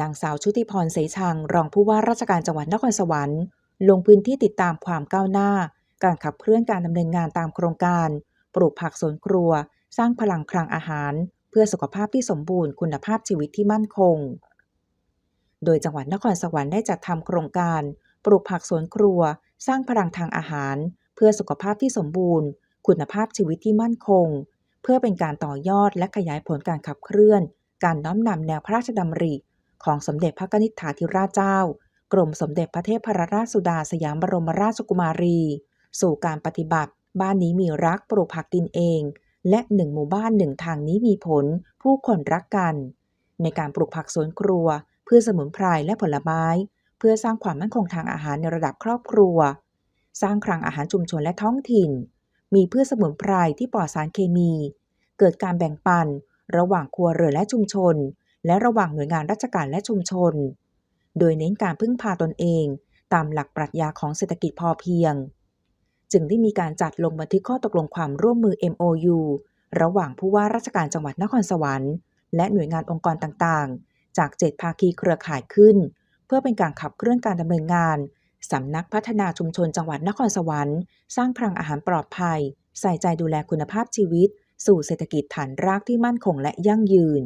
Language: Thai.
นางสาวชุติพรเสชัง รองผู้ว่าราชการจังหวัดนครสวรรค์ ลงพื้นที่ติดตามความก้าวหน้า การขับเคลื่อนการดำเนินงานตามโครงการ ปลูกผักสวนครัว สร้างพลังคลังอาหาร เพื่อสุขภาพที่สมบูรณ์คุณภาพชีวิตที่มั่นคง โดยจังหวัดนครสวรรค์ได้จัดทำโครงการ ปลูกผักสวนครัว สร้างพลังทางอาหาร เพื่อสุขภาพที่สมบูรณ์ คุณภาพชีวิตที่มั่นคง เพื่อเป็นการต่อยอดและขยายผลการขับเคลื่อน การน้อมนำแนวพระราชดำริ ของสมเด็จพระนิษฐาธิราชเจ้า กรมสมเด็จพระเทพรัตนราชสุดาสยามบรมราชกุมารี สู่การปฏิบัติ บ้านนี้มีรักปลูกผักกินเอง และหนึ่งหมู่บ้านหนึ่งทางนี้มีผล ผู้คนรักกัน ในการปลูกผักสวนครัว เพื่อสมุนไพรและผลไม้ เพื่อสร้างความมั่นคงทางอาหารในระดับครอบครัว สร้างคลังอาหารชุมชนและท้องถิ่น มีเพืชสมุนไพรที่ปลอดสารเคมี เกิดการแบ่งปัน ระหว่างครัวเรือนและชุมชน และระหว่างหน่วยงานราชการและชุมชน โดยเน้นการพึ่งพาตนเอง ตามหลักปรัชญาของเศรษฐกิจพอเพียง จึงได้มีการจัดลงบันทึกข้อตกลงความร่วมมือ MOU ระหว่างผู้ว่าราชการจังหวัดนครสวรรค์ และหน่วยงานองค์กรต่างๆ จากเจ็ดภาคีเครือข่ายขึ้น เพื่อเป็นการขับเคลื่อนการดำเนินงานสำนักพัฒนาชุมชนจังหวัดนครสวรรค์ สร้างคลังอาหารปลอดภัย ใส่ใจดูแลคุณภาพชีวิต สู่เศรษฐกิจฐานรากที่มั่นคงและยั่งยืน